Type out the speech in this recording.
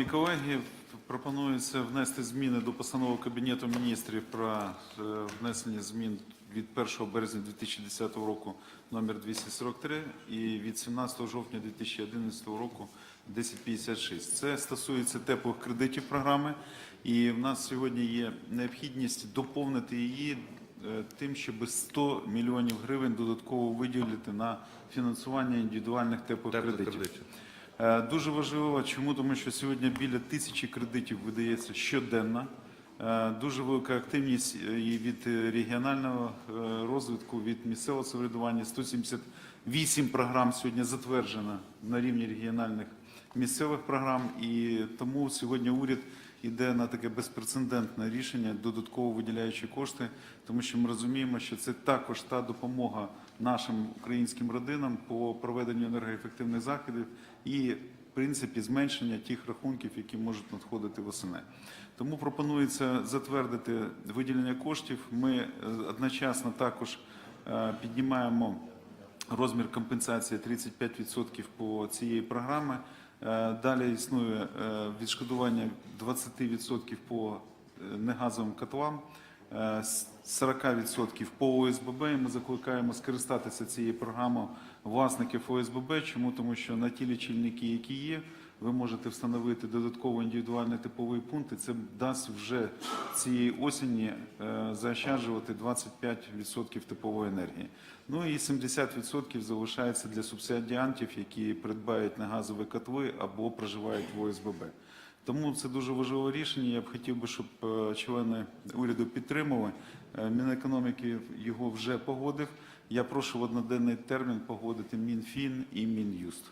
Шановні колеги, пропонується внести зміни до постанови Кабінету міністрів про е, внесення змін від 1 березня 2010 року номер 243 і від 17 жовтня 2011 року 1056. Це стосується теплих кредитів програми, і в нас сьогодні є необхідність доповнити її е, тим, щоб 100 мільйонів гривень додатково виділити на фінансування індивідуальних теплих Теплих кредитів. Е, Дуже важливо, чому тому, що сьогодні біля тисячі кредитів видається щоденно. Е, Дуже велика активність е, і від регіонального розвитку, від місцевого самоврядування. 178 програм сьогодні затверджено на рівні регіональних місцевих програм, і тому сьогодні уряд іде на таке безпрецедентне рішення, додатково виділяючи кошти, тому що ми розуміємо, що це також та допомога нашим українським родинам по проведенню енергоефективних заходів і в принципі зменшення тих рахунків, які можуть надходити восени. Тому пропонується затвердити виділення коштів. Ми е, одночасно також е, піднімаємо розмір компенсації 35% по цієї програми. Е, Далі існує е, відшкодування 20% по е, негазовим котлам, е, с- 40% по ОСББ. І ми закликаємо скористатися цією програмою власників ОСББ. Чому? Тому що на ті лічильники, які є, ви можете встановити додатково індивідуальний типовий пункт, і це дасть вже цієї осені е, заощаджувати 25% типової енергії. Ну і 70% залишається для субсидіантів, які придбають на газові котли або проживають в ОСББ. Тому це дуже важливе рішення. Я б хотів би, щоб е, члени уряду підтримали. Е, Мінекономіки його вже погодив. Я прошу в одноденний термін погодити Мінфін і Мін'юст.